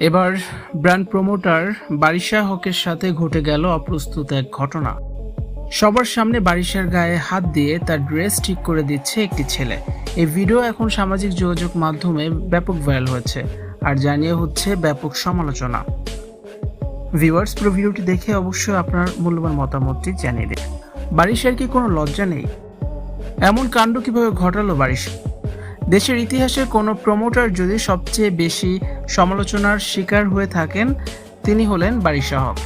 এবার brand promoter Barisha হকের সাথে ঘটে গেল অপ্রস্তুত এক ঘটনা। সবার সামনে বারিশার গায়ে হাত দিয়ে তার ড্রেস ঠিক করে দিচ্ছে একটি ছেলে। এই ভিডিও এখন সামাজিক যোগাযোগ মাধ্যমে ব্যাপক ভাইরাল হয়েছে, আর জানিয়ে হচ্ছে ব্যাপক সমালোচনা। ভিউয়ার্স, পুরো ভিডিওটি দেখে অবশ্যই আপনার মূল্যবান মতামতটি জানিয়ে দিন। বারিশার কি কোনো লজ্জা নেই? এমন কাণ্ড কীভাবে ঘটালো বারিশা? দেশের ইতিহাসে কোনো প্রমোটার যদি সবচেয়ে বেশি সমালোচনার শিকার হয়ে থাকেন তিনি হলেন বারিশা হক।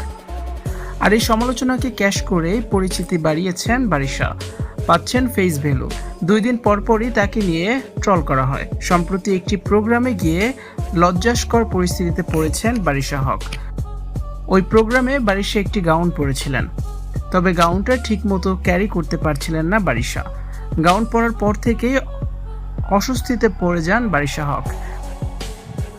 আর এই সমালোচনাকে ক্যাশ করে পরিচিতি বাড়িয়েছেন বারিশা। পাচ্ছেন ফেস ভ্যালু। দুই দিন পরপরই তাকে নিয়ে ট্রল করা হয়। সম্প্রতি একটি প্রোগ্রামে গিয়ে লজ্জাস্কর পরিস্থিতিতে পড়েছেন বারিশা হক। ওই প্রোগ্রামে বারিশা একটি গাউন পরেছিলেন। তবে গাউনটা ঠিকমতো ক্যারি করতে পারছিলেন না বারিশা। গাউন পরার পর থেকেই অস্বস্তিতে পড়ে যান বারিশা হক।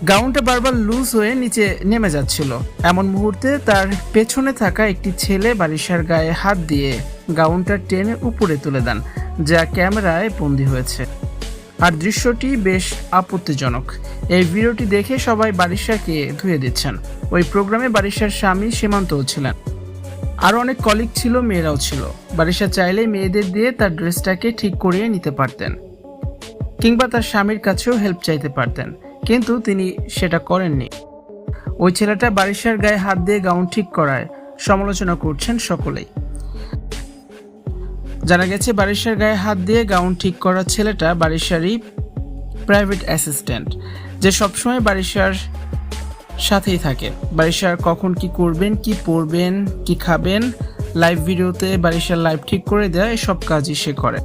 গাউনটা বারবার লুজ হয়ে নিচে নেমে যাচ্ছিল। এমন মুহূর্তে তার পেছনে থাকা একটি ছেলে বারিশার গায়ে হাত দিয়ে গাউনটা টেনে উপরে তুলে দেন, যা ক্যামেরায় বন্দি হয়েছে। আর দৃশ্যটি বেশ আপত্তিজনক। এই ভিডিওটি দেখে সবাই বারিশাকে ধুয়ে দিচ্ছেন। ওই প্রোগ্রামে বারিশার স্বামী সীমান্তও ছিলেন। আরও অনেক কলিগ ছিল, মেয়েরাও ছিল। বারিশা চাইলেই মেয়েদের দিয়ে তার ড্রেসটাকে ঠিক করিয়ে নিতে পারতেন, কিংবা তার স্বামীর কাছেও হেল্প চাইতে পারতেন। কিন্তু তিনি সেটা করেননি। ওই ছেলেটা বারিশার গায়ে হাত দিয়ে গাউন ঠিক করায় সমালোচনা করছেন সকলেই। জানা গেছে বারিশার গায়ে হাত দিয়ে গাউন ঠিক করা ছেলেটা বারিশারই প্রাইভেট অ্যাসিস্ট্যান্ট, যে সবসময় বারিশার সাথেই থাকে। বারিশার কখন কি করবেন, কি পড়বেন কি খাবেন লাইভ ভিডিওতে বারিশার লাইভ ঠিক করে দেয় সব কাজই সে করে।